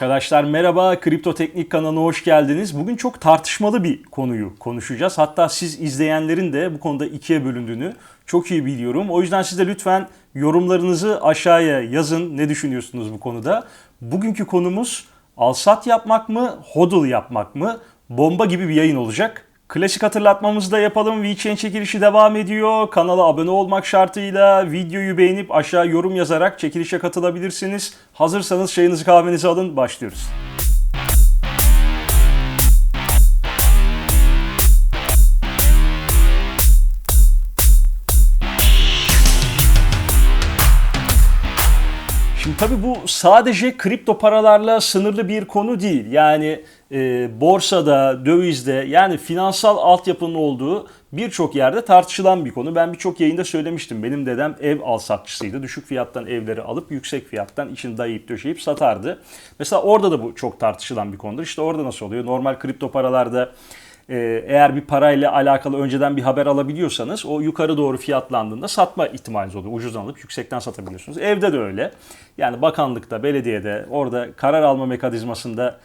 Arkadaşlar merhaba, Kripto Teknik kanalına hoş geldiniz. Bugün çok tartışmalı bir konuyu konuşacağız. Hatta siz izleyenlerin de bu konuda ikiye bölündüğünü çok iyi biliyorum. O yüzden siz de lütfen yorumlarınızı aşağıya yazın. Ne düşünüyorsunuz bu konuda? Bugünkü konumuz alsat yapmak mı, hodl yapmak mı? Bomba gibi bir yayın olacak. Klasik hatırlatmamızı da yapalım. VeChain çekilişi devam ediyor. Kanala abone olmak şartıyla videoyu beğenip aşağı yorum yazarak çekilişe katılabilirsiniz. Hazırsanız çayınızı kahvenizi alın. Başlıyoruz. Şimdi tabii bu sadece kripto paralarla sınırlı bir konu değil. Yani e, borsada, dövizde yani finansal altyapının olduğu birçok yerde tartışılan bir konu. Ben birçok yayında söylemiştim. Benim dedem ev alsatçısıydı. Düşük fiyattan evleri alıp yüksek fiyattan içini dayayıp döşeyip satardı. Mesela orada da bu çok tartışılan bir konudur. İşte orada nasıl oluyor? Normal kripto paralarda e, eğer bir parayla alakalı önceden bir haber alabiliyorsanız o yukarı doğru fiyatlandığında satma ihtimaliniz oluyor. Ucuzdan alıp yüksekten satabiliyorsunuz. Evde de öyle. Yani bakanlıkta, belediyede, orada karar alma mekanizmasında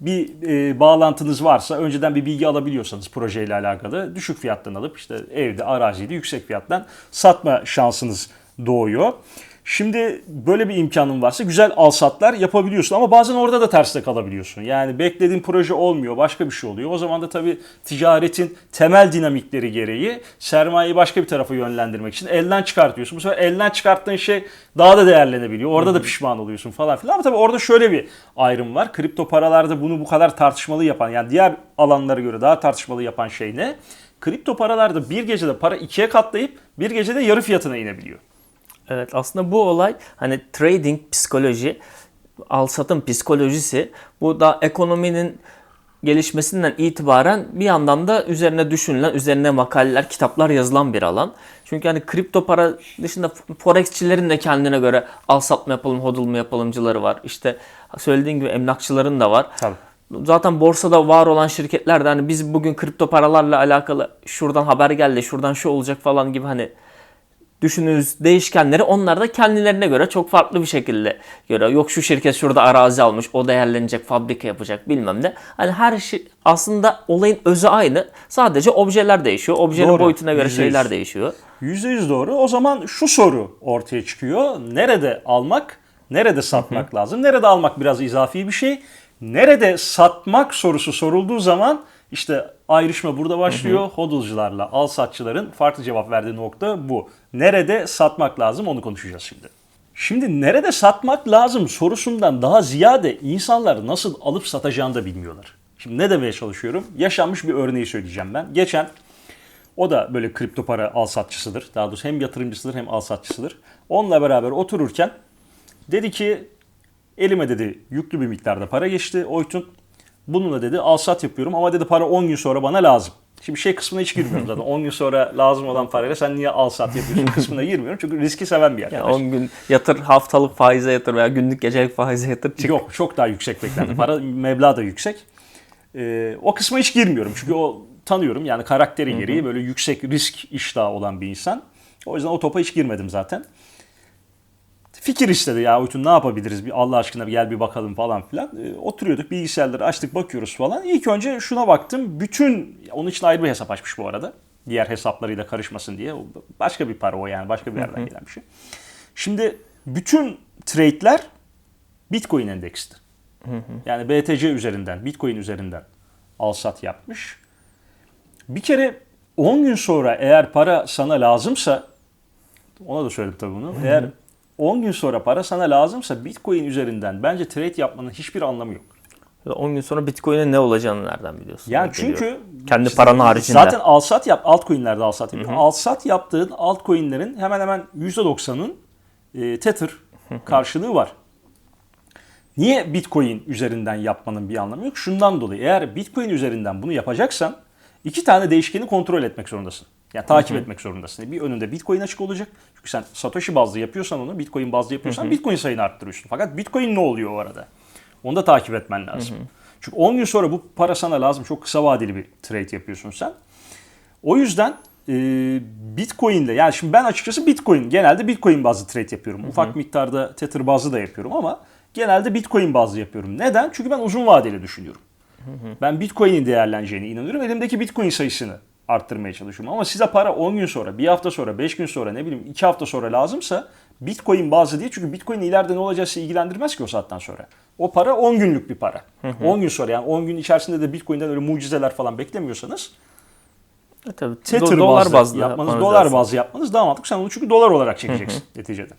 bir e, bağlantınız varsa önceden bir bilgi alabiliyorsanız projeyle alakalı düşük fiyattan alıp işte evde arazide yüksek fiyattan satma şansınız doğuyor. Şimdi böyle bir imkanın varsa güzel alsatlar yapabiliyorsun ama bazen orada da terste kalabiliyorsun. Yani beklediğin proje olmuyor, başka bir şey oluyor. O zaman da tabii ticaretin temel dinamikleri gereği sermayeyi başka bir tarafa yönlendirmek için elden çıkartıyorsun. Bu sefer elden çıkarttığın şey daha da değerlenebiliyor. Orada da pişman oluyorsun falan filan. Ama tabii orada şöyle bir ayrım var. Kripto paralarda bunu bu kadar tartışmalı yapan yani diğer alanlara göre daha tartışmalı yapan şey ne? Kripto paralarda bir gecede para ikiye katlayıp bir gecede yarı fiyatına inebiliyor. Evet aslında bu olay hani trading psikoloji, al satım psikolojisi bu da ekonominin gelişmesinden itibaren bir yandan da üzerine düşünülen, üzerine makaleler, kitaplar yazılan bir alan. Çünkü hani kripto para dışında forexçilerin de kendine göre al sat mı yapalım, hodl mu yapalımcıları var. İşte söylediğin gibi emlakçıların da var. Tabii. Zaten borsada var olan şirketler de hani biz bugün kripto paralarla alakalı şuradan haber geldi, şuradan şu olacak falan gibi hani düşünürüz değişkenleri onlar da kendilerine göre çok farklı bir şekilde göre yok şu şirket şurada arazi almış o değerlenecek fabrika yapacak bilmem ne. Hani her şey aslında olayın özü aynı sadece objeler değişiyor. Objenin Doğru, boyutuna göre yüzde yüz. şeyler değişiyor. %100 doğru. O zaman şu soru ortaya çıkıyor. Nerede almak, nerede satmak lazım? Nerede almak biraz izafi bir şey. Nerede satmak sorusu sorulduğu zaman işte ayrışma burada başlıyor. Hodlcularla al satçıların farklı cevap verdiği nokta bu. Nerede satmak lazım onu konuşacağız şimdi. Şimdi nerede satmak lazım sorusundan daha ziyade insanlar nasıl alıp satacağını da bilmiyorlar. Şimdi ne demeye çalışıyorum? Yaşanmış bir örneği söyleyeceğim ben. Geçen o da böyle kripto para al satçısıdır. Daha doğrusu hem yatırımcısıdır hem al satçısıdır. Onunla beraber otururken dedi ki elime dedi yüklü bir miktarda para geçti Oytun. Bununla dedi al sat yapıyorum ama dedi para 10 gün sonra bana lazım. Şimdi şey kısmına hiç girmiyorum zaten. 10 gün sonra lazım olan parayla sen niye al sat yapıyorsun kısmına girmiyorum. Çünkü riski seven bir Yani arkadaş. 10 gün yatır haftalık faize yatır veya günlük gecelik faize yatır çık. Yok çok daha yüksek beklenti. Para meblağ da yüksek. Ee, o kısma hiç girmiyorum. Çünkü o tanıyorum yani karakteri gereği böyle yüksek risk iştahı olan bir insan. O yüzden o topa hiç girmedim zaten. Fikir istedi ya Uytun ne yapabiliriz bir Allah aşkına bir gel bir bakalım falan filan. Ee, oturuyorduk bilgisayarları açtık bakıyoruz falan. İlk önce şuna baktım. Bütün onun için ayrı bir hesap açmış bu arada. Diğer hesaplarıyla karışmasın diye. Başka bir para o yani başka bir yerden gelen bir şey. Şimdi bütün trade'ler Bitcoin endeksli. Yani BTC üzerinden, Bitcoin üzerinden al sat yapmış. Bir kere 10 gün sonra eğer para sana lazımsa ona da söyledim tabii bunu. Eğer 10 gün sonra para sana lazımsa Bitcoin üzerinden bence trade yapmanın hiçbir anlamı yok. 10 gün sonra Bitcoin'e ne olacağını nereden biliyorsun? Yani Denk geliyor. çünkü kendi paranın haricinde. Zaten al sat yap altcoin'lerde al sat yapıyor. Al sat yaptığın altcoin'lerin hemen hemen %90'ın e, Tether karşılığı var. Niye Bitcoin üzerinden yapmanın bir anlamı yok? Şundan dolayı eğer Bitcoin üzerinden bunu yapacaksan iki tane değişkeni kontrol etmek zorundasın. Yani takip etmek zorundasın. Bir önünde Bitcoin açık olacak. Çünkü sen Satoshi bazlı yapıyorsan onu, Bitcoin bazlı yapıyorsan Bitcoin sayını arttırıyorsun. Fakat Bitcoin ne oluyor o arada? Onu da takip etmen lazım. Çünkü 10 gün sonra bu para sana lazım. Çok kısa vadeli bir trade yapıyorsun sen. O yüzden e, Bitcoin ile yani şimdi ben açıkçası Bitcoin genelde Bitcoin bazlı trade yapıyorum. Ufak miktarda Tether bazlı da yapıyorum ama genelde Bitcoin bazlı yapıyorum. Neden? Çünkü ben uzun vadeli düşünüyorum. Ben Bitcoin'in değerleneceğine inanıyorum. Elimdeki Bitcoin sayısını arttırmaya çalışıyorum. Ama size para 10 gün sonra, bir hafta sonra, 5 gün sonra, ne bileyim 2 hafta sonra lazımsa Bitcoin bazı değil. Çünkü Bitcoin ileride ne olacağı sizi ilgilendirmez ki o saatten sonra. O para 10 günlük bir para. 10 gün sonra yani 10 gün içerisinde de Bitcoin'den öyle mucizeler falan beklemiyorsanız E, tabii. Do- dolar bazlı, bazlı yapmanız, dolar lazım. bazlı yapmanız daha mantıklı. Sen onu çünkü dolar olarak çekeceksin neticede.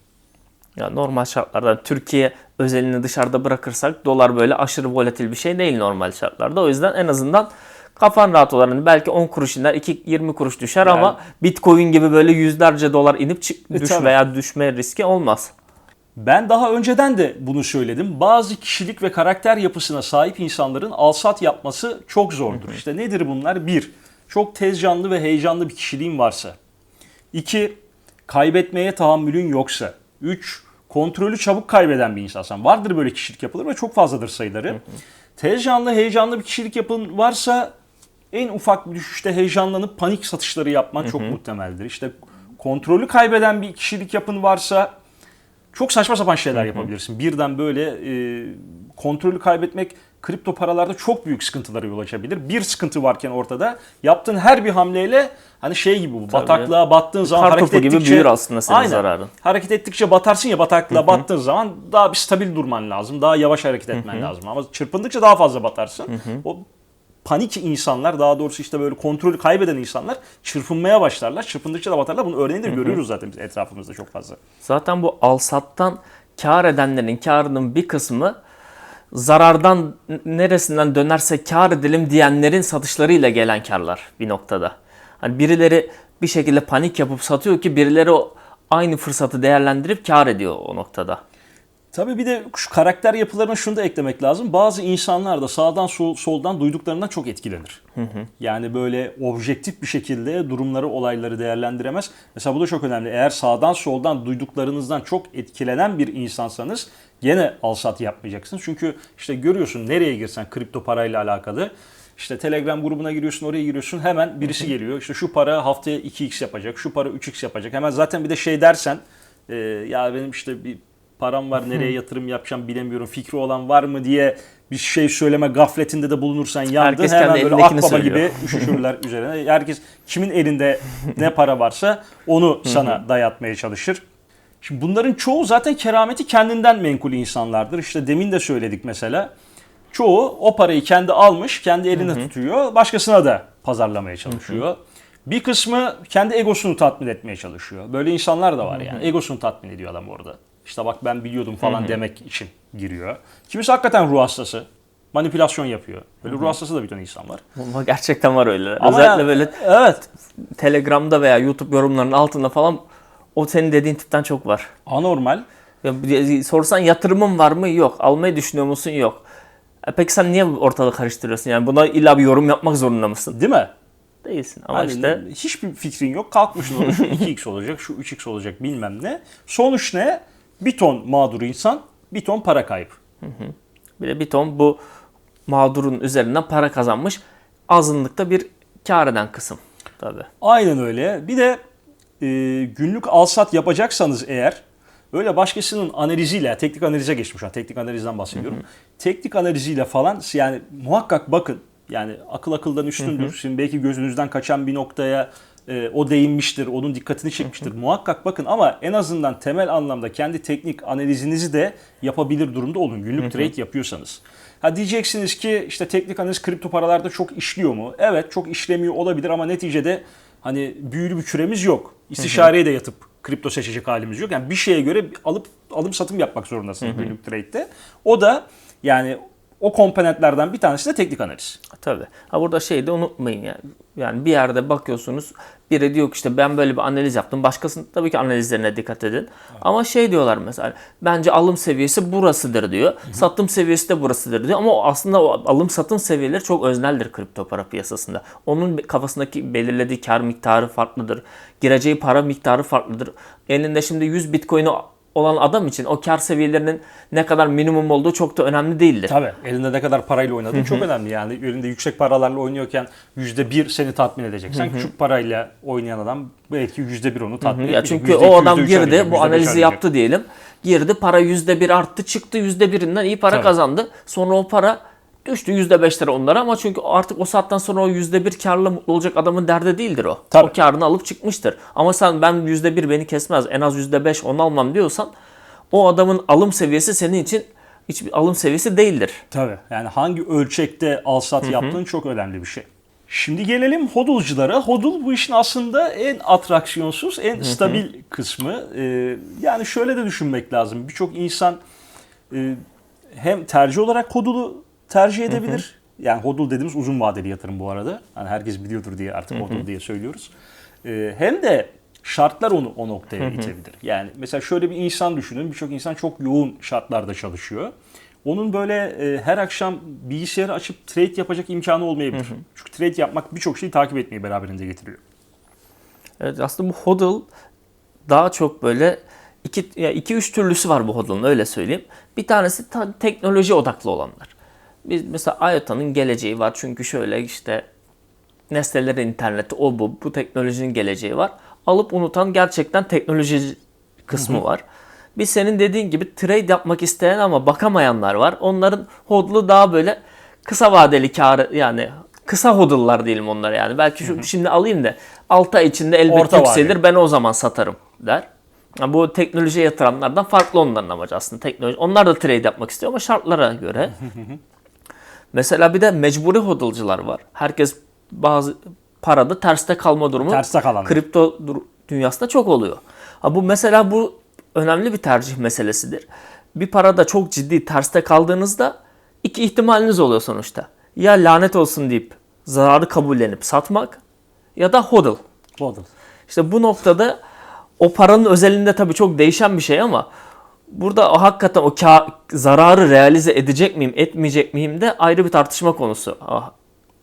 Ya normal şartlarda Türkiye özelini dışarıda bırakırsak dolar böyle aşırı volatil bir şey değil normal şartlarda. O yüzden en azından kafan rahat olur. Hani belki 10 kuruş iner, 2 20 kuruş düşer Yani- ama Bitcoin gibi böyle yüzlerce dolar inip çık, E, düş tabii. veya düşme riski olmaz. Ben daha önceden de bunu söyledim. Bazı kişilik ve karakter yapısına sahip insanların alsat yapması çok zordur. İşte nedir bunlar? Bir, çok tez canlı ve heyecanlı bir kişiliğin varsa. İki, kaybetmeye tahammülün yoksa. Üç, kontrolü çabuk kaybeden bir insansan. Vardır böyle kişilik yapıları ve çok fazladır sayıları. Tez canlı, heyecanlı bir kişilik yapın varsa en ufak bir düşüşte heyecanlanıp panik satışları yapman çok muhtemeldir. İşte kontrolü kaybeden bir kişilik yapın varsa çok saçma sapan şeyler yapabilirsin. Birden böyle e, kontrolü kaybetmek kripto paralarda çok büyük sıkıntılara yol açabilir. Bir sıkıntı varken ortada yaptığın her bir hamleyle hani şey gibi bu bataklığa battığın zaman hareket gibi ettikçe büyür aslında senin Aynen. zararın. Hareket ettikçe batarsın ya bataklığa battığın zaman daha bir stabil durman lazım. Daha yavaş hareket etmen lazım. Ama çırpındıkça daha fazla batarsın. O panik insanlar daha doğrusu işte böyle kontrolü kaybeden insanlar çırpınmaya başlarlar. Çırpındıkça da batarlar. Bunun örneğini de görüyoruz zaten biz etrafımızda çok fazla. Zaten bu alsattan kar edenlerin karının bir kısmı zarardan neresinden dönerse kar edelim diyenlerin satışlarıyla gelen karlar bir noktada. Hani birileri bir şekilde panik yapıp satıyor ki birileri o aynı fırsatı değerlendirip kar ediyor o noktada. Tabii bir de şu karakter yapılarına şunu da eklemek lazım. Bazı insanlar da sağdan sol, soldan duyduklarından çok etkilenir. Yani böyle objektif bir şekilde durumları, olayları değerlendiremez. Mesela bu da çok önemli. Eğer sağdan soldan duyduklarınızdan çok etkilenen bir insansanız gene alsat yapmayacaksınız. Çünkü işte görüyorsun nereye girsen kripto parayla alakalı. İşte Telegram grubuna giriyorsun, oraya giriyorsun. Hemen birisi geliyor. İşte şu para haftaya 2x yapacak, şu para 3x yapacak. Hemen zaten bir de şey dersen, e, ya benim işte bir param var nereye yatırım yapacağım bilemiyorum fikri olan var mı diye bir şey söyleme gafletinde de bulunursan yandın Herkes hemen kendi böyle akbaba söylüyor. gibi üşüşürler üzerine. Herkes kimin elinde ne para varsa onu sana dayatmaya çalışır. Şimdi bunların çoğu zaten kerameti kendinden menkul insanlardır. İşte demin de söyledik mesela. Çoğu o parayı kendi almış, kendi elinde tutuyor, başkasına da pazarlamaya çalışıyor. Bir kısmı kendi egosunu tatmin etmeye çalışıyor. Böyle insanlar da var yani. Egosunu tatmin ediyor adam orada. İşte bak ben biliyordum falan demek için giriyor. Kimisi hakikaten ruh hastası. Manipülasyon yapıyor. Böyle ruh hastası da bir tane insan var. Ama gerçekten var öyle. Ama Özellikle yani- böyle Evet. Telegram'da veya YouTube yorumlarının altında falan o senin dediğin tipten çok var. Anormal. Ya, sorsan yatırımın var mı? Yok. Almayı düşünüyor musun? Yok. E peki sen niye ortalığı karıştırıyorsun? Yani buna illa bir yorum yapmak zorunda mısın? Değil mi? Değilsin. Ama Hani işte hiçbir fikrin yok. Kalkmışsın şu 2x olacak, şu 3x olacak bilmem ne. Sonuç ne? Bir ton mağdur insan, bir ton para kaybı. bir de bir ton bu mağdurun üzerinden para kazanmış azınlıkta bir kar eden kısım. Tabii. Aynen öyle. Bir de e, günlük alsat yapacaksanız eğer öyle başkasının analiziyle, teknik analize geçmiş şu an. Teknik analizden bahsediyorum. Teknik analiziyle falan yani muhakkak bakın. Yani akıl akıldan üstündür. Şimdi belki gözünüzden kaçan bir noktaya e, o değinmiştir, onun dikkatini çekmiştir. Muhakkak bakın ama en azından temel anlamda kendi teknik analizinizi de yapabilir durumda olun. Günlük trade yapıyorsanız. Ha diyeceksiniz ki işte teknik analiz kripto paralarda çok işliyor mu? Evet çok işlemiyor olabilir ama neticede hani büyülü bir küremiz yok. İstişareye de yatıp kripto seçecek halimiz yok. Yani bir şeye göre alıp alım satım yapmak zorundasınız günlük trade'de. O da yani o komponentlerden bir tanesi de teknik analiz. Tabii. Ha burada şeyi de unutmayın yani. Yani bir yerde bakıyorsunuz biri diyor ki işte ben böyle bir analiz yaptım. Başkasının tabii ki analizlerine dikkat edin. Ama şey diyorlar mesela bence alım seviyesi burasıdır diyor. Satım seviyesi de burasıdır diyor. Ama aslında o alım satım seviyeleri çok özneldir kripto para piyasasında. Onun kafasındaki belirlediği kar miktarı farklıdır. Gireceği para miktarı farklıdır. Elinde şimdi 100 bitcoin'i olan adam için o kar seviyelerinin ne kadar minimum olduğu çok da önemli değildir. Tabii elinde ne kadar parayla oynadığın çok önemli yani. Elinde yüksek paralarla oynuyorken %1 seni tatmin edecek. Sen küçük parayla oynayan adam belki %1 onu tatmin edecek. çünkü %2, o adam %3 girdi, arayacak, bu %5 analizi yaptı diyelim. Girdi, para %1 arttı, çıktı %1'inden iyi para Tabii. kazandı. Sonra o para düştü %5'lere onlara ama çünkü artık o saatten sonra o %1 karla mutlu olacak adamın derdi değildir o. Tabii. O karını alıp çıkmıştır. Ama sen ben %1 beni kesmez, en az %5 onu almam diyorsan o adamın alım seviyesi senin için hiçbir alım seviyesi değildir. Tabii. Yani hangi ölçekte alsat yaptığın çok önemli bir şey. Şimdi gelelim hodulculara. Hodul bu işin aslında en atraksiyonsuz, en stabil kısmı. Ee, yani şöyle de düşünmek lazım. Birçok insan e, hem tercih olarak hodulu tercih edebilir. Yani hodul dediğimiz uzun vadeli yatırım bu arada. Hani herkes biliyordur diye artık hodul diye söylüyoruz. Ee, hem de şartlar onu o noktaya itebilir. Yani mesela şöyle bir insan düşünün. Birçok insan çok yoğun şartlarda çalışıyor. Onun böyle e, her akşam bilgisayarı açıp trade yapacak imkanı olmayabilir. Çünkü trade yapmak birçok şeyi takip etmeyi beraberinde getiriyor. Evet aslında bu hodl daha çok böyle iki ya iki üç türlüsü var bu hodl'un öyle söyleyeyim. Bir tanesi ta- teknoloji odaklı olanlar. Biz mesela IOTA'nın geleceği var çünkü şöyle işte nesnelerin interneti o bu bu teknolojinin geleceği var. Alıp unutan gerçekten teknoloji kısmı var. Bir senin dediğin gibi trade yapmak isteyen ama bakamayanlar var. Onların hodl'u daha böyle kısa vadeli karı yani kısa hodl'lar diyelim onlara yani. Belki şu şimdi alayım da 6 ay içinde elbet Orta yükselir ben o zaman satarım der. Ha, Bu teknolojiye yatıranlardan farklı onların amacı aslında. Teknoloji. Onlar da trade yapmak istiyor ama şartlara göre. Mesela bir de mecburi hodl'cılar var. Herkes bazı parada terste kalma durumu Terste kalanlar. kripto dünyasında çok oluyor. Ha bu mesela bu önemli bir tercih meselesidir. Bir parada çok ciddi terste kaldığınızda iki ihtimaliniz oluyor sonuçta. Ya lanet olsun deyip zararı kabullenip satmak ya da hodl. Hodl. İşte bu noktada o paranın özelinde tabii çok değişen bir şey ama burada o hakikaten o zararı realize edecek miyim, etmeyecek miyim de ayrı bir tartışma konusu. Ah,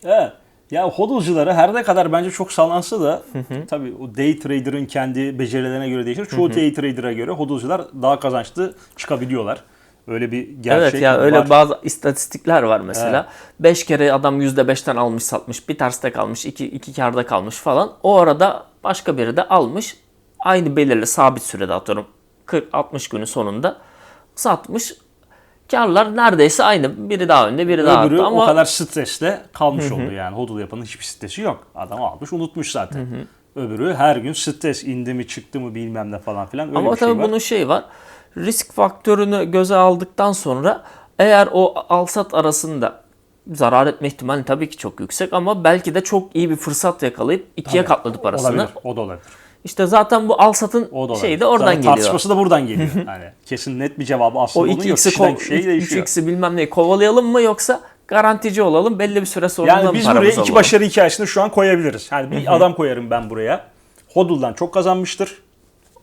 Evet. Ya hodlculara her ne kadar bence çok sallansa da tabii o day trader'ın kendi becerilerine göre değişir. Çoğu day trader'a göre hodlcular daha kazançlı çıkabiliyorlar. Öyle bir gerçek evet ya öyle var. bazı istatistikler var mesela. 5 kere adam %5'ten almış satmış, bir terste kalmış, iki, iki karda kalmış falan. O arada başka biri de almış. Aynı belirli sabit sürede atıyorum 40-60 günün sonunda satmış. Karlar neredeyse aynı. Biri daha önde, biri daha Öbürü ama o kadar stresle kalmış oldu yani. Hodl yapanın hiçbir stresi yok. Adam almış unutmuş zaten. Öbürü her gün stres indi mi çıktı mı bilmem ne falan filan öyle Ama şey tabii var. bunun şey var. Risk faktörünü göze aldıktan sonra eğer o alsat arasında zarar etme ihtimali tabii ki çok yüksek ama belki de çok iyi bir fırsat yakalayıp ikiye Tabii. katladı parasını. Olabilir. O da olabilir. İşte zaten bu alsatın O da şeyi de oradan Zaten geliyor. Tartışması da buradan geliyor. yani kesin net bir cevabı aslında O onun yok. 2x'i Kişiden kişiye değişiyor. 3x'i bilmem neyi kovalayalım mı yoksa garantici olalım belli bir süre sonra Yani biz buraya iki alalım? başarı hikayesini şu an koyabiliriz. Yani bir adam koyarım ben buraya. Hodl'dan çok kazanmıştır.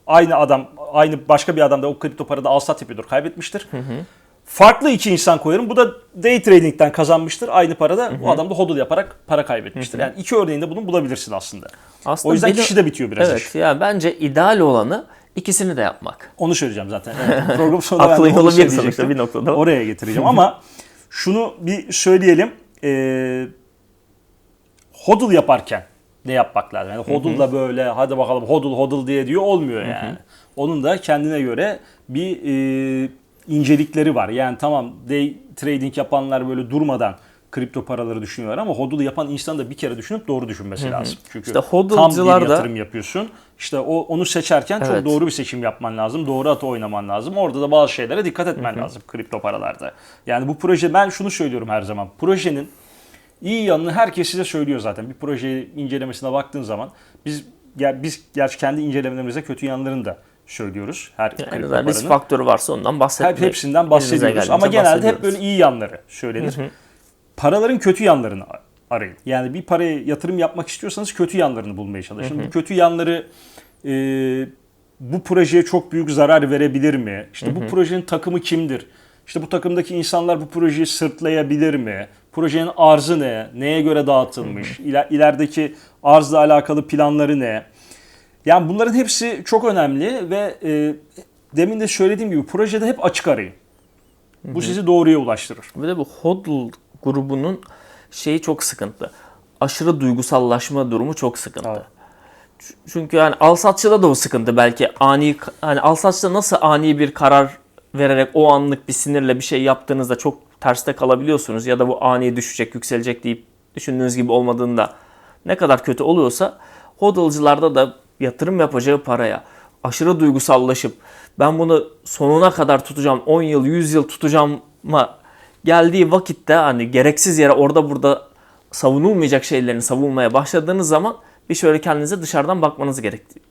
Aynı adam, aynı başka bir adam da o kripto parada alsat yapıyordur, kaybetmiştir. Farklı iki insan koyarım. Bu da day trading'den kazanmıştır. Aynı parada bu adam da hodl yaparak para kaybetmiştir. Yani iki örneğinde bunu bulabilirsin aslında. Aslında o yüzden benim- kişi de bitiyor biraz Evet iş. ya bence ideal olanı ikisini de yapmak. Onu söyleyeceğim zaten. Evet, program sonunda Aklı yolu bir sonuçta bir noktada. Oraya getireceğim ama şunu bir söyleyelim. Ee, hodl yaparken ne yapmak lazım? Yani hodl'la böyle hadi bakalım hodl hodl diye diyor olmuyor yani. Onun da kendine göre bir e, incelikleri var. Yani tamam day trading yapanlar böyle durmadan kripto paraları düşünüyorlar ama hodl yapan insan da bir kere düşünüp doğru düşünmesi lazım. Çünkü İşte tam bir da- yatırım yapıyorsun. İşte o onu seçerken çok Evet. doğru bir seçim yapman lazım. Doğru atı oynaman lazım. Orada da bazı şeylere dikkat etmen lazım kripto paralarda. Yani bu proje ben şunu söylüyorum her zaman. Projenin iyi yanını herkes size söylüyor zaten. Bir projeyi incelemesine baktığın zaman biz ger- biz gerçi kendi incelemelerimize kötü yanlarını da söylüyoruz. Her En kripto risk faktörü varsa ondan bahsetmek. Hep hepsinden bahsediyoruz. Ama genelde hep böyle iyi yanları söylenir. Paraların kötü yanlarını arayın. Yani bir paraya yatırım yapmak istiyorsanız kötü yanlarını bulmaya çalışın. Bu kötü yanları e, bu projeye çok büyük zarar verebilir mi? İşte bu projenin takımı kimdir? İşte bu takımdaki insanlar bu projeyi sırtlayabilir mi? Projenin arzı ne? Neye göre dağıtılmış? İler, ilerideki arzla alakalı planları ne? Yani bunların hepsi çok önemli ve e, demin de söylediğim gibi projede hep açık arayın. Bu sizi doğruya ulaştırır. Bir de bu HODL grubunun şeyi çok sıkıntı. Aşırı duygusallaşma durumu çok sıkıntı. Evet. Çünkü yani Alsatçı'da da o sıkıntı belki ani hani Alsatçı'da nasıl ani bir karar vererek o anlık bir sinirle bir şey yaptığınızda çok terste kalabiliyorsunuz ya da bu ani düşecek yükselecek deyip düşündüğünüz gibi olmadığında ne kadar kötü oluyorsa hodlcılarda da yatırım yapacağı paraya aşırı duygusallaşıp ben bunu sonuna kadar tutacağım 10 yıl 100 yıl tutacağıma geldiği vakitte hani gereksiz yere orada burada savunulmayacak şeylerini savunmaya başladığınız zaman bir şöyle kendinize dışarıdan bakmanız gerekiyor.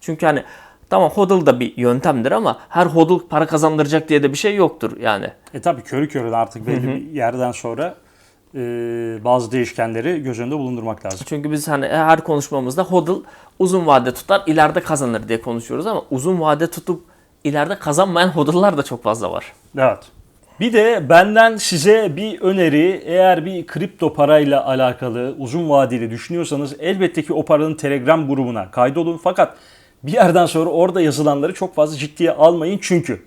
Çünkü hani tamam hodl da bir yöntemdir ama her hodl para kazandıracak diye de bir şey yoktur yani. E tabii körü körüne artık belli bir yerden sonra e, bazı değişkenleri göz önünde bulundurmak lazım. Çünkü biz hani her konuşmamızda hodl uzun vade tutar ileride kazanır diye konuşuyoruz ama uzun vade tutup ileride kazanmayan hodl'lar da çok fazla var. Evet. Bir de benden size bir öneri eğer bir kripto parayla alakalı uzun vadeli düşünüyorsanız elbette ki o paranın Telegram grubuna kaydolun. Fakat bir yerden sonra orada yazılanları çok fazla ciddiye almayın çünkü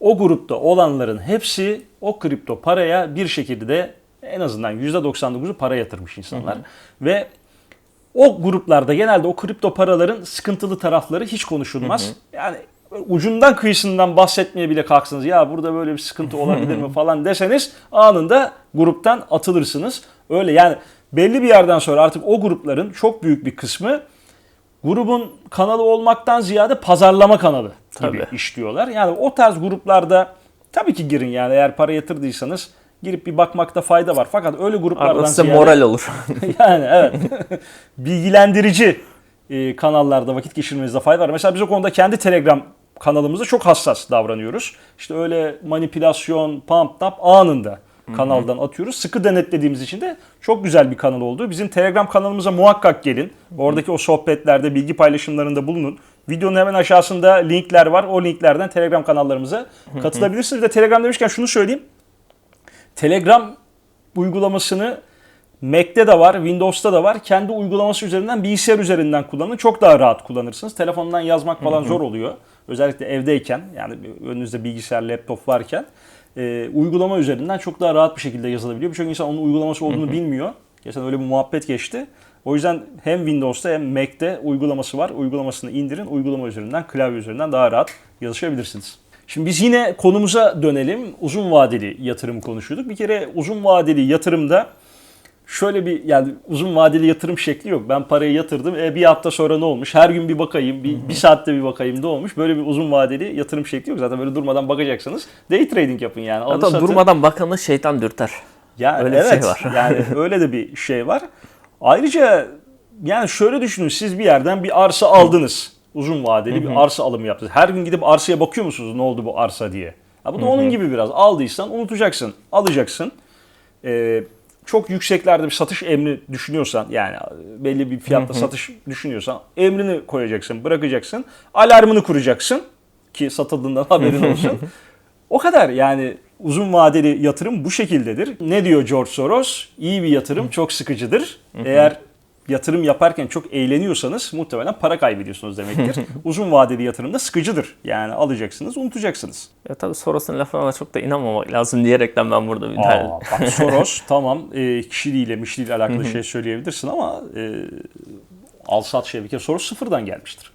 o grupta olanların hepsi o kripto paraya bir şekilde de en azından %99'u para yatırmış insanlar. Ve o gruplarda genelde o kripto paraların sıkıntılı tarafları hiç konuşulmaz. Yani ucundan kıyısından bahsetmeye bile kalksınız. Ya burada böyle bir sıkıntı olabilir mi falan deseniz anında gruptan atılırsınız. Öyle yani belli bir yerden sonra artık o grupların çok büyük bir kısmı grubun kanalı olmaktan ziyade pazarlama kanalı gibi Tabii. işliyorlar. Yani o tarz gruplarda tabii ki girin yani eğer para yatırdıysanız girip bir bakmakta fayda var. Fakat öyle gruplardan size ziyade moral olur. yani evet. Bilgilendirici e, kanallarda vakit geçirmenizde fayda var. Mesela biz o konuda kendi Telegram kanalımızda çok hassas davranıyoruz. İşte öyle manipülasyon, pump tap anında kanaldan atıyoruz. Sıkı denetlediğimiz için de çok güzel bir kanal oldu. Bizim Telegram kanalımıza muhakkak gelin. Oradaki o sohbetlerde, bilgi paylaşımlarında bulunun. Videonun hemen aşağısında linkler var. O linklerden Telegram kanallarımıza katılabilirsiniz. Bir de Telegram demişken şunu söyleyeyim. Telegram uygulamasını Mac'te de var, Windows'ta da var. Kendi uygulaması üzerinden bilgisayar üzerinden kullanın. Çok daha rahat kullanırsınız. Telefondan yazmak falan zor oluyor. Özellikle evdeyken yani önünüzde bilgisayar, laptop varken e, uygulama üzerinden çok daha rahat bir şekilde yazılabiliyor. Birçok insan onun uygulaması olduğunu bilmiyor. Geçen öyle bir muhabbet geçti. O yüzden hem Windows'ta hem Mac'te uygulaması var. Uygulamasını indirin. Uygulama üzerinden, klavye üzerinden daha rahat yazışabilirsiniz. Şimdi biz yine konumuza dönelim. Uzun vadeli yatırım konuşuyorduk. Bir kere uzun vadeli yatırımda şöyle bir yani uzun vadeli yatırım şekli yok. Ben parayı yatırdım. E, bir hafta sonra ne olmuş? Her gün bir bakayım. Bir, bir saatte bir bakayım ne olmuş? Böyle bir uzun vadeli yatırım şekli yok. Zaten böyle durmadan bakacaksınız. Day trading yapın yani. Alın Hatta satın. durmadan bakanı şeytan dürter. Ya Öyle bir evet, şey var. yani öyle de bir şey var. Ayrıca yani şöyle düşünün siz bir yerden bir arsa aldınız. Uzun vadeli bir arsa alımı yaptınız. Her gün gidip arsaya bakıyor musunuz ne oldu bu arsa diye. Ha, bu da onun gibi biraz. Aldıysan unutacaksın, alacaksın. Ee, çok yükseklerde bir satış emri düşünüyorsan yani belli bir fiyatta satış düşünüyorsan emrini koyacaksın, bırakacaksın. Alarmını kuracaksın ki satıldığından haberin olsun. O kadar yani uzun vadeli yatırım bu şekildedir. Ne diyor George Soros? İyi bir yatırım çok sıkıcıdır. Eğer yatırım yaparken çok eğleniyorsanız muhtemelen para kaybediyorsunuz demektir. uzun vadeli yatırım da sıkıcıdır. Yani alacaksınız, unutacaksınız. Ya tabii Soros'un lafına çok da inanmamak lazım diyerekten ben burada bir Aa, bak Soros tamam e, kişiliğiyle, mişliğiyle alakalı şey söyleyebilirsin ama e, al-sat bir kere Soros sıfırdan gelmiştir.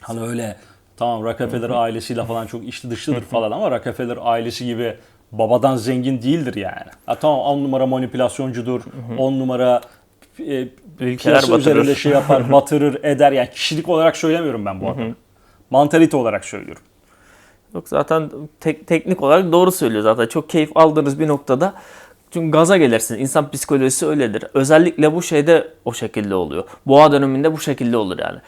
Hani öyle tamam Rockefeller ailesiyle falan çok içli dışlıdır falan ama Rockefeller ailesi gibi babadan zengin değildir yani. Ha, tamam 10 numara manipülasyoncudur, 10 numara e, piyasa üzerinde şey yapar, batırır, eder. Yani kişilik olarak söylemiyorum ben bu adamı. Mantalite olarak söylüyorum. Yok zaten tek- teknik olarak doğru söylüyor zaten. Çok keyif aldığınız bir noktada çünkü gaza gelirsin. İnsan psikolojisi öyledir. Özellikle bu şeyde o şekilde oluyor. Boğa döneminde bu şekilde olur yani.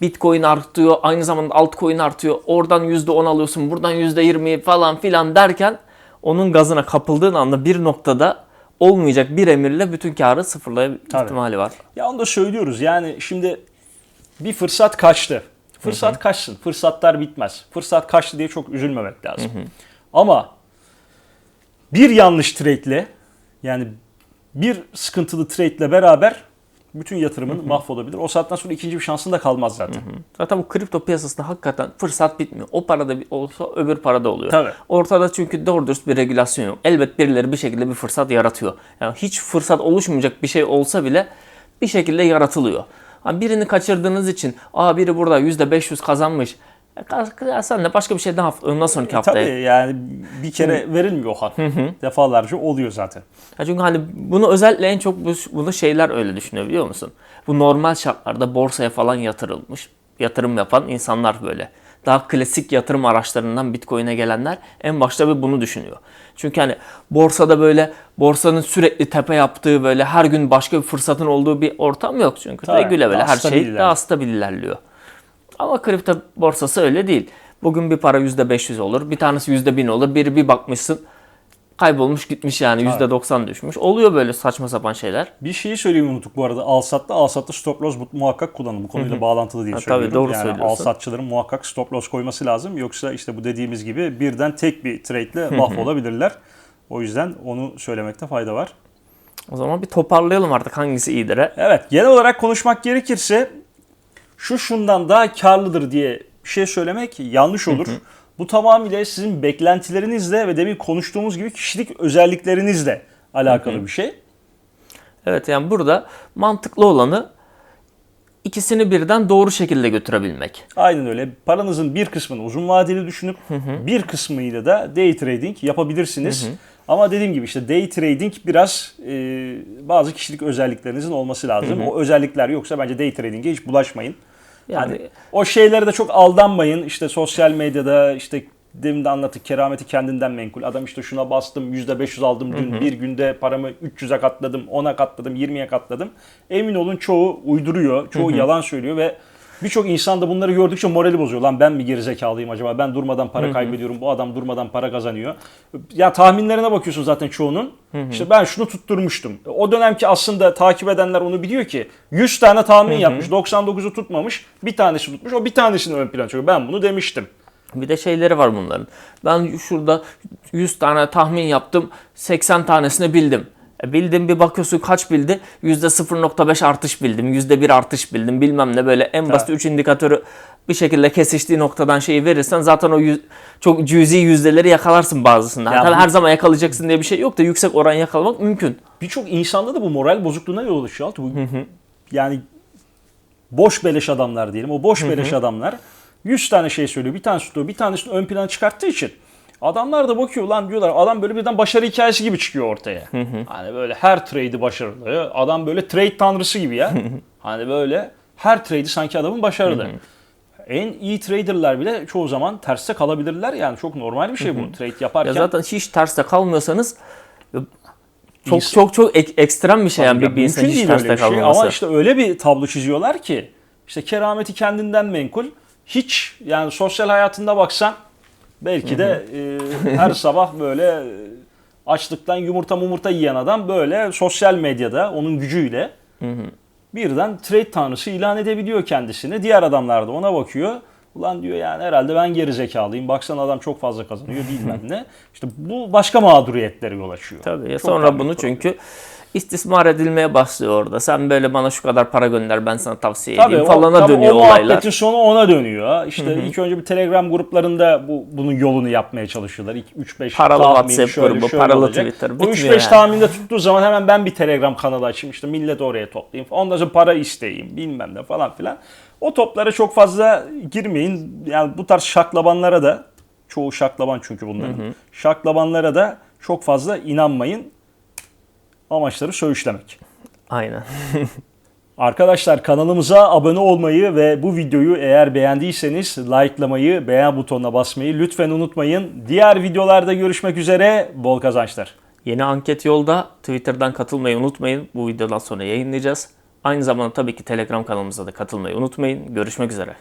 Bitcoin artıyor, aynı zamanda altcoin artıyor. Oradan %10 alıyorsun, buradan %20 falan filan derken onun gazına kapıldığın anda bir noktada olmayacak bir emirle bütün karı sıfırlama Tabii. ihtimali var. Ya onu da söylüyoruz. Yani şimdi bir fırsat kaçtı. Fırsat kaçsın. Fırsatlar bitmez. Fırsat kaçtı diye çok üzülmemek lazım. Ama bir yanlış trade'le yani bir sıkıntılı trade'le beraber bütün yatırımın mahvolabilir. O saatten sonra ikinci bir şansın da kalmaz zaten. Zaten bu kripto piyasasında hakikaten fırsat bitmiyor. O parada bir olsa öbür parada oluyor. Tabii. Ortada çünkü doğru dürüst bir regülasyon yok. Elbet birileri bir şekilde bir fırsat yaratıyor. Yani hiç fırsat oluşmayacak bir şey olsa bile bir şekilde yaratılıyor. Ha birini kaçırdığınız için aa biri burada %500 kazanmış. E, de başka bir şeyden hafta, ondan sonraki haftaya. Tabii yani bir kere verilmiyor o hak. Defalarca oluyor zaten. Ya çünkü hani bunu özellikle en çok bu, bunu şeyler öyle düşünüyor biliyor musun? Bu normal şartlarda borsaya falan yatırılmış, yatırım yapan insanlar böyle. Daha klasik yatırım araçlarından Bitcoin'e gelenler en başta bir bunu düşünüyor. Çünkü hani borsada böyle borsanın sürekli tepe yaptığı böyle her gün başka bir fırsatın olduğu bir ortam yok. Çünkü Tabii, regüle böyle daha her şey daha stabil ilerliyor. Ama kripto borsası öyle değil. Bugün bir para %500 olur, bir tanesi %1000 olur, biri bir bakmışsın kaybolmuş gitmiş yani %90 düşmüş. Oluyor böyle saçma sapan şeyler. Bir şeyi söylemeyi unuttuk bu arada. Alsat'ta Alsat'ta stop loss muhakkak kullanın. Bu konuyla bağlantılı diye Ha, tabii, söylüyorum. doğru yani söylüyorsun. Alsatçıların muhakkak stop loss koyması lazım. Yoksa işte bu dediğimiz gibi birden tek bir trade'le mahvolabilirler. O yüzden onu söylemekte fayda var. O zaman bir toparlayalım artık hangisi iyidir. he? Evet genel olarak konuşmak gerekirse şu şundan daha karlıdır diye bir şey söylemek yanlış olur. Bu tamamıyla sizin beklentilerinizle ve demin konuştuğumuz gibi kişilik özelliklerinizle alakalı bir şey. Evet yani burada mantıklı olanı ikisini birden doğru şekilde götürebilmek. Aynen öyle. Paranızın bir kısmını uzun vadeli düşünüp bir kısmıyla da day trading yapabilirsiniz. Ama dediğim gibi işte day trading biraz e, bazı kişilik özelliklerinizin olması lazım. O özellikler yoksa bence day trading'e hiç bulaşmayın. Yani Hani o şeylere de çok aldanmayın. İşte sosyal medyada işte demin de anlattık kerameti kendinden menkul. Adam işte şuna bastım %500 aldım dün bir günde paramı 300'e katladım 10'a katladım 20'ye katladım. Emin olun çoğu uyduruyor. Çoğu yalan söylüyor ve birçok insan da bunları gördükçe morali bozuyor. Lan ben mi gerizekalıyım acaba? Ben durmadan para kaybediyorum. Bu adam durmadan para kazanıyor. Ya tahminlerine bakıyorsun zaten çoğunun. İşte ben şunu tutturmuştum. O dönemki aslında takip edenler onu biliyor ki 100 tane tahmin yapmış. 99'u tutmamış. Bir tanesi tutmuş. O bir tanesini ön plana çıkıyor. Ben bunu demiştim. bir de şeyleri var bunların. Ben şurada 100 tane tahmin yaptım. 80 tanesini bildim. Bildim bir bakıyorsun kaç bildi? %0.5 artış bildim. %1 artış bildim. Bilmem ne böyle en basit 3 indikatörü bir şekilde kesiştiği noktadan şeyi verirsen zaten o yüz, çok cüzi yüzdeleri yakalarsın bazısında. Ya Tabii bu- her zaman yakalayacaksın diye bir şey yok da yüksek oran yakalamak mümkün. Birçok insanda da bu moral bozukluğuna yol açıyor. Altı. Bu, yani boş beleş adamlar diyelim. O boş beleş adamlar 100 tane şey söylüyor. Bir tanesi tutuyor. Bir tanesini ön plana çıkarttığı için adamlar da bakıyor lan diyorlar adam böyle birden başarı hikayesi gibi çıkıyor ortaya. hani böyle her trade'i başarılı. Adam böyle trade tanrısı gibi ya. hani böyle her trade'i sanki adamın başarılı. En iyi traderlar bile çoğu zaman terste kalabilirler yani çok normal bir şey bu trade yaparken. Ya zaten hiç terste kalmıyorsanız çok İns- çok çok ek- ekstrem bir şey yani Ya bir, bir insan hiç terste bir şey. kalmaması. Ama işte öyle bir tablo çiziyorlar ki işte kerameti kendinden menkul. Hiç yani sosyal hayatında baksan belki de e, her sabah böyle açlıktan yumurta mumurta yiyen adam böyle sosyal medyada onun gücüyle birden trade tanrısı ilan edebiliyor kendisini. Diğer adamlar da ona bakıyor. Ulan diyor yani herhalde ben geri zekalıyım. Baksana adam çok fazla kazanıyor bilmem ne. İşte bu başka mağduriyetlere yol açıyor. Tabii ya Çok sonra bunu problem. İstismar edilmeye başlıyor orada. Sen böyle bana şu kadar para gönder ben sana tavsiye Tabii edeyim o, falana tabii dönüyor o olaylar. muhabbetin sonu ona dönüyor. İşte ilk önce bir Telegram gruplarında bu bunun yolunu yapmaya çalışıyorlar. 3-5 Paralı tahmin, WhatsApp şöyle, grubu, şöyle paralı olacak. Twitter, Bu bitmiyor 3-5 yani. tahminde tuttuğu zaman hemen ben bir Telegram kanalı açayım. İşte millet oraya toplayayım. Ondan sonra para isteyeyim bilmem ne falan filan. O toplara çok fazla girmeyin. Yani bu tarz şaklabanlara da çoğu şaklaban çünkü bunların. Şaklabanlara da çok fazla inanmayın. Amaçları söğüşlemek. Aynen. Arkadaşlar kanalımıza abone olmayı ve bu videoyu eğer beğendiyseniz likelamayı, beğen butonuna basmayı lütfen unutmayın. Diğer videolarda görüşmek üzere. Bol kazançlar. Yeni anket yolda. Twitter'dan katılmayı unutmayın. Bu videodan sonra yayınlayacağız. Aynı zamanda tabii ki Telegram kanalımıza da katılmayı unutmayın. Görüşmek üzere.